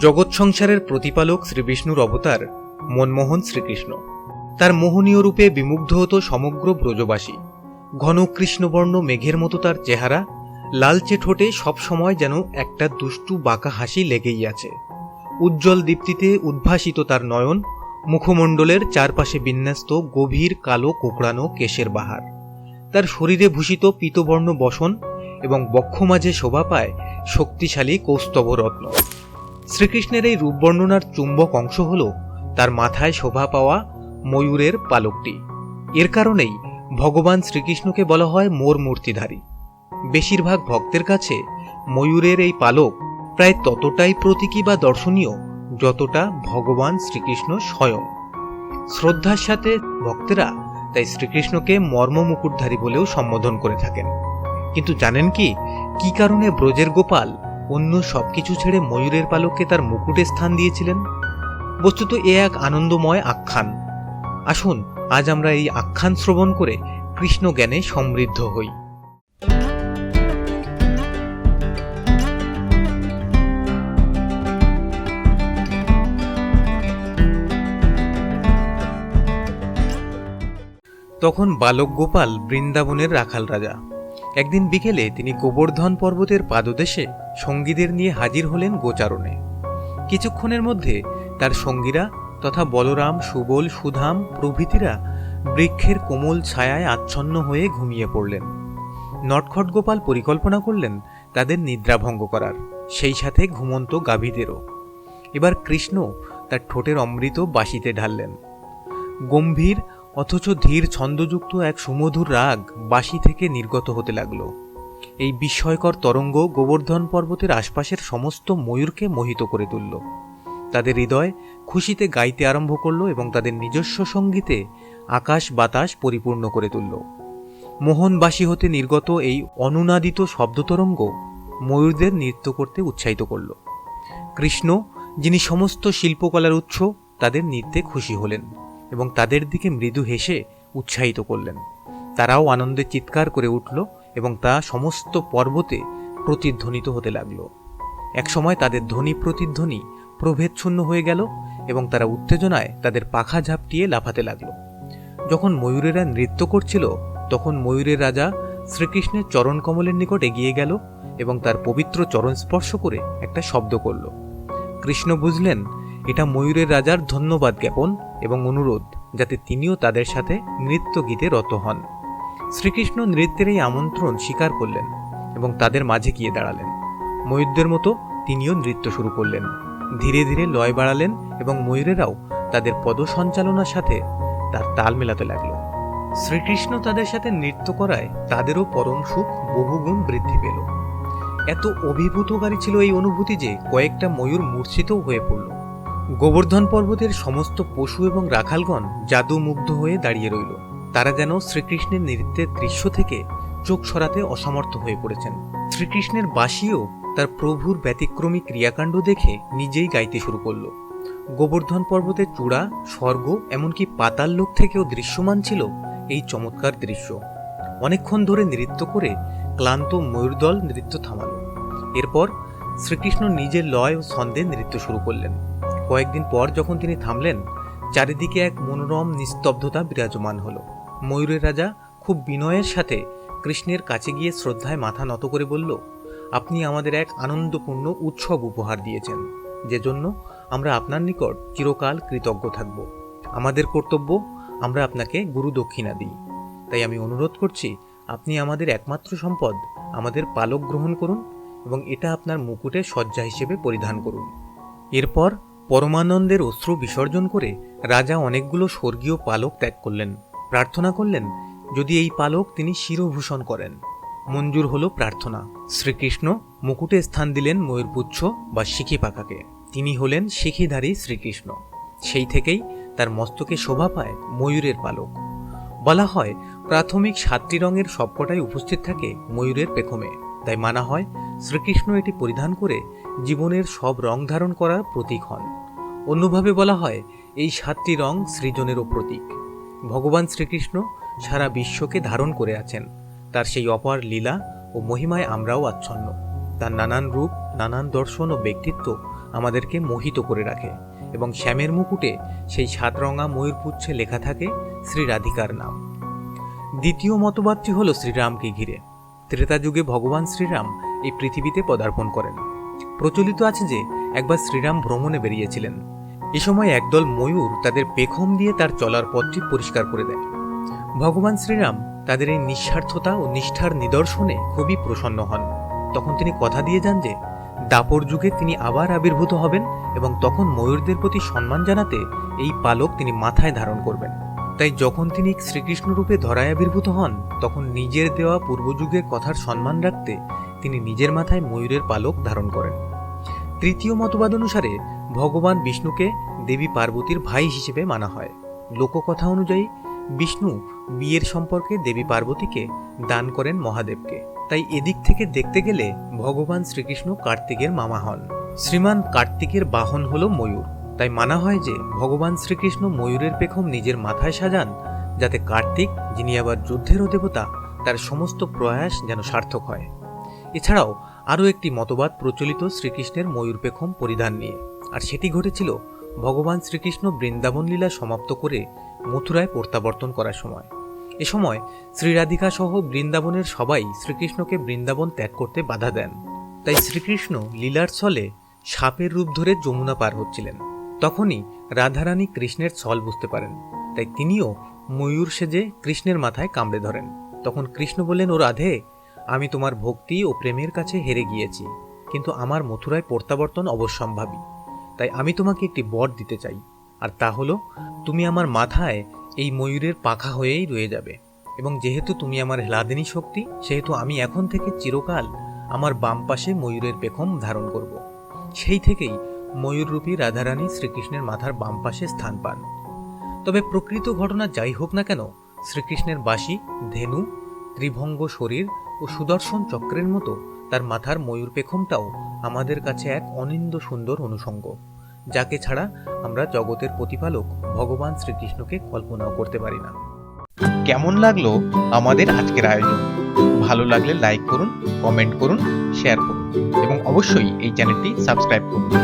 জগৎ সংসারের প্রতিপালক শ্রীবিষ্ণুর অবতার মনমোহন শ্রীকৃষ্ণ। তার মোহনীয় রূপে বিমুগ্ধ হতো সমগ্র ব্রজবাসী। ঘন কৃষ্ণবর্ণ মেঘের মতো তার চেহারা, লালচে ঠোঁটে সবসময় যেন একটা দুষ্টু বাঁকা হাসি লেগেই আছে। উজ্জ্বল দীপ্তিতে উদ্ভাসিত তার নয়ন, মুখমণ্ডলের চারপাশে বিন্যস্ত গভীর কালো কোকড়ানো কেশের বাহার। তার শরীরে ভূষিত পীতবর্ণ বসন এবং বক্ষ মাঝে শোভা পায় শক্তিশালী কৌস্তব রত্ন শ্রীকৃষ্ণের এই রূপ বর্ণনার চুম্বক অংশ হল তার মাথায় শোভা পাওয়া ময়ূরের পালকটি। এর কারণেই ভগবান শ্রীকৃষ্ণকে বলা হয় মোর মূর্তিধারী। বেশিরভাগ ভক্তের কাছে ময়ূরের এই পালক প্রায় ততটাই প্রতীকী বা দর্শনীয় যতটা ভগবান শ্রীকৃষ্ণ স্বয়ং। শ্রদ্ধার সাথে ভক্তেরা তাই শ্রীকৃষ্ণকে মর্ম মুকুটধারী বলেও সম্বোধন করে থাকেন। কিন্তু জানেন কি? কি কারণে ব্রজের গোপাল অন্য সবকিছু ছেড়ে ময়ূরের পালককে তার মুকুটে স্থান দিয়েছিলেন? বস্তুত এ এক আনন্দময় আখ্যান। আসুন, আজ আমরা এই আখ্যান শ্রবণ করে কৃষ্ণ জ্ঞানে সমৃদ্ধ হই। তখন বালক গোপাল বৃন্দাবনের রাখাল রাজা। একদিন বিকেলে তিনি গোবর্ধন পর্বতের পাদদেশে সঙ্গীদের নিয়ে হাজির হলেন গোচারণে। কিছুক্ষণের মধ্যে তার সঙ্গীরা তথা বলরাম, সুবল, সুধাম প্রভৃতিরা বৃক্ষের কোমল ছায়ায় আচ্ছন্ন হয়ে ঘুমিয়ে পড়লেন। নটখট গোপাল পরিকল্পনা করলেন তাদের নিদ্রাভঙ্গ করার, সেই সাথে ঘুমন্ত গাভীদেরও। এবার কৃষ্ণ তার ঠোঁটের অমৃত বাঁশিতে ঢাললেন। গম্ভীর, অথচ ধীর ছন্দযুক্ত এক সুমধুর রাগ বাঁশি থেকে নির্গত হতে লাগল। এই বিস্ময়কর তরঙ্গ গোবর্ধন পর্বতের আশপাশের সমস্ত ময়ূরকে মোহিত করে তুলল। তাদের হৃদয় খুশিতে গাইতে আরম্ভ করল এবং তাদের নিজস্ব সঙ্গীতে আকাশ বাতাস পরিপূর্ণ করে তুলল। মোহনবাসী হতে নির্গত এই অনুনাদিত শব্দতরঙ্গ ময়ূরদের নৃত্য করতে উৎসাহিত করল। কৃষ্ণ, যিনি সমস্ত শিল্পকলার উৎস, তাদের নৃত্যে খুশি হলেন এবং তাদের দিকে মৃদু হেসে উৎসাহিত করলেন। তারাও আনন্দে চিৎকার করে উঠল এবং তা সমস্ত পর্বতে প্রতিধ্বনিত হতে লাগল। একসময় তাদের ধ্বনি প্রতিধ্বনি প্রভেদশূন্য হয়ে গেল এবং তারা উত্তেজনায় তাদের পাখা ঝাপটিয়ে লাফাতে লাগল। যখন ময়ূরেরা নৃত্য করছিল, তখন ময়ূরের রাজা শ্রীকৃষ্ণের চরণ কমলের নিকট এগিয়ে গেল এবং তার পবিত্র চরণ স্পর্শ করে একটা শব্দ করল। কৃষ্ণ বুঝলেন, এটা ময়ূরের রাজার ধন্যবাদ জ্ঞাপন এবং অনুরোধ, যাতে তিনিও তাদের সাথে নৃত্য গীতে রত হন। শ্রীকৃষ্ণ নৃত্যের এই আমন্ত্রণ স্বীকার করলেন এবং তাদের মাঝে গিয়ে দাঁড়ালেন। ময়ূরদের মতো তিনিও নৃত্য শুরু করলেন। ধীরে ধীরে লয় বাড়ালেন এবং ময়ূরেরাও তাদের পদসঞ্চালনার সাথে তার তাল মেলাতে লাগল। শ্রীকৃষ্ণ তাদের সাথে নৃত্য করায় তাদেরও পরম সুখ বহুগুণ বৃদ্ধি পেল। এত অভিভূতকারী ছিল এই অনুভূতি যে কয়েকটা ময়ূর মূর্ছিতও হয়ে পড়ল। গোবর্ধন পর্বতের সমস্ত পশু এবং রাখালগণ জাদু মুগ্ধ হয়ে দাঁড়িয়ে রইল। তারা যেন শ্রীকৃষ্ণের নৃত্যের দৃশ্য থেকে চোখ সরাতে অসমর্থ হয়ে পড়েছেন। শ্রীকৃষ্ণের বাসিও তার প্রভুর ব্যতিক্রমী ক্রিয়াকাণ্ড দেখে নিজেই গাইতে শুরু করল। গোবর্ধন পর্বতের চূড়া, স্বর্গ, এমনকি পাতাল লোক থেকেও দৃশ্যমান ছিল এই চমৎকার দৃশ্য। অনেকক্ষণ ধরে নৃত্য করে ক্লান্ত ময়ূরদল নৃত্য থামালো। এরপর শ্রীকৃষ্ণ নিজের লয় ও ছন্দে নৃত্য শুরু করলেন। কয়েকদিন পর যখন তিনি থামলেন, চারিদিকে এক মনোরম নিস্তব্ধতা বিরাজমান হল। ময়ূরের রাজা খুব বিনয়ের সাথে কৃষ্ণের কাছে গিয়ে শ্রদ্ধায় মাথা নত করে বলল, আপনি আমাদের এক আনন্দপূর্ণ উৎসব উপহার দিয়েছেন যে জন্য আমরা আপনার নিকট চিরকাল কৃতজ্ঞ থাকব। আমাদের কর্তব্য, আমরা আপনাকে গুরু দক্ষিণা দিই। তাই আমি অনুরোধ করছি, আপনি আমাদের একমাত্র সম্পদ, আমাদের পালক গ্রহণ করুন এবং এটা আপনার মুকুটের সজ্জা হিসেবে পরিধান করুন। এরপর পরমানন্দের অশ্রু বিসর্জন করে রাজা অনেকগুলো স্বর্গীয় পালক ত্যাগ করলেন। প্রার্থনা করলেন, যদি এই পালক তিনি শিরভূষণ করেন। মঞ্জুর হল প্রার্থনা। শ্রীকৃষ্ণ মুকুটে স্থান দিলেন ময়ূরপুচ্ছ বা শিখি পাখাকে। তিনি হলেন শিখিধারী শ্রীকৃষ্ণ। সেই থেকেই তার মস্তকে শোভা পায় ময়ূরের পালক। বলা হয়, প্রাথমিক সাতটি রঙের সবকটাই উপস্থিত থাকে ময়ূরের পেখমে। তাই মানা হয়, শ্রীকৃষ্ণ এটি পরিধান করে জীবনের সব রং ধারণ করার প্রতীক হন। অন্যভাবে বলা হয়, এই সাতটি রং সৃজনেরও প্রতীক। ভগবান শ্রীকৃষ্ণ সারা বিশ্বকে ধারণ করে আছেন। তার সেই অপার লীলা ও মহিমায় আমরাও আচ্ছন্ন। তার নানান রূপ, নানান দর্শন ও ব্যক্তিত্ব আমাদেরকে মোহিত করে রাখে এবং শ্যামের মুকুটে সেই সাতরঙা ময়ূরপুচ্ছে লেখা থাকে শ্রী রাধিকার নাম। দ্বিতীয় মতবাদটি হল শ্রীরামকে ঘিরে। ত্রেতা যুগে ভগবান শ্রীরাম এই পৃথিবীতে পদার্পণ করেন। প্রচলিত আছে যে, একবার শ্রীরাম ভ্রমণে বেরিয়েছিলেন। এ সময় একদল ময়ূর তাদের পেখম দিয়ে তার চলার পথটি পরিষ্কার করে দেয়। ভগবান শ্রীরাম তাদের এই নিঃস্বার্থতা ও নিষ্ঠার নিদর্শনে খুবই প্রসন্ন হন। তখন তিনি কথা দিয়ে যান যে, দাপর যুগে তিনি আবার আবির্ভূত হবেন এবং তখন ময়ূরদের প্রতি সম্মান জানাতে এই পালক তিনি মাথায় ধারণ করবেন। তাই যখন তিনি শ্রীকৃষ্ণ রূপে ধরায় আবির্ভূত হন, তখন নিজের দেওয়া পূর্বযুগের কথার সম্মান রাখতে তিনি নিজের মাথায় ময়ূরের পালক ধারণ করেন। তৃতীয় মতবাদ অনুসারে ভগবান বিষ্ণুকে দেবী পার্বতীর ভাই হিসেবে মানা হয়। লোককথা অনুযায়ী, বিষ্ণু বিয়ের সম্পর্কে দেবী পার্বতীকে দান করেন মহাদেবকে। তাই এদিক থেকে দেখতে গেলে ভগবান শ্রীকৃষ্ণ কার্তিকের মামা হন। শ্রীমান কার্তিকের বাহন হল ময়ূর। তাই মানা হয় যে, ভগবান শ্রীকৃষ্ণ ময়ূরের পেখম নিজের মাথায় সাজান, যাতে কার্তিক, যিনি আবার যুদ্ধেরও দেবতা, তার সমস্ত প্রয়াস যেন সার্থক হয়। এছাড়াও আরও একটি মতবাদ প্রচলিত শ্রীকৃষ্ণের ময়ূর পেখম পরিধান নিয়ে। আর সেটি ঘটেছিল ভগবান শ্রীকৃষ্ণ বৃন্দাবন লীলা সমাপ্ত করে মথুরায় প্রত্যাবর্তন করার সময়। এ সময় শ্রীরাধিকা সহ বৃন্দাবনের সবাই শ্রীকৃষ্ণকে বৃন্দাবন ত্যাগ করতে বাধা দেন। তাই শ্রীকৃষ্ণ লীলার ছলে সাপের রূপ ধরে যমুনা পার হচ্ছিলেন। তখনই রাধারানী কৃষ্ণের ছল বুঝতে পারেন। তাই তিনিও ময়ূর সেজে কৃষ্ণের মাথায় কামড়ে ধরেন। তখন কৃষ্ণ বললেন, ও রাধে, আমি তোমার ভক্তি ও প্রেমের কাছে হেরে গিয়েছি। কিন্তু আমার মথুরায় প্রত্যাবর্তন অবশ্যম্ভাবী। তাই আমি তোমাকে একটি বর দিতে চাই, আর তা হলো, তুমি আমার মাথায় এই ময়ূরের পাখা হয়েই রয়ে যাবে। এবং যেহেতু তুমি আমার হ্লাদিনী শক্তি, সেহেতু আমি এখন থেকে চিরকাল আমার বাম পাশে ময়ূরের পেখম ধারণ করব। সেই থেকেই ময়ূররূপী রাধারানী শ্রীকৃষ্ণের মাথার বাম পাশে স্থান পান। তবে প্রকৃত ঘটনা যাই হোক না কেন, শ্রীকৃষ্ণের বাসী, ধেনু, ত্রিভঙ্গ শরীর ও সুদর্শন চক্রের মতো তার মাথার ময়ূর পেখমটাও আমাদের কাছে এক অনিন্দ সুন্দর অনুষঙ্গ যাকে ছাড়া আমরা জগতের প্রতিপালক ভগবান শ্রীকৃষ্ণকে কল্পনাও করতে পারি না। কেমন লাগল আমাদের আজকের আয়োজন? ভালো লাগলে লাইক করুন কমেন্ট করুন শেয়ার করুন, এবং অবশ্যই এই চ্যানেলটি সাবস্ক্রাইব করুন।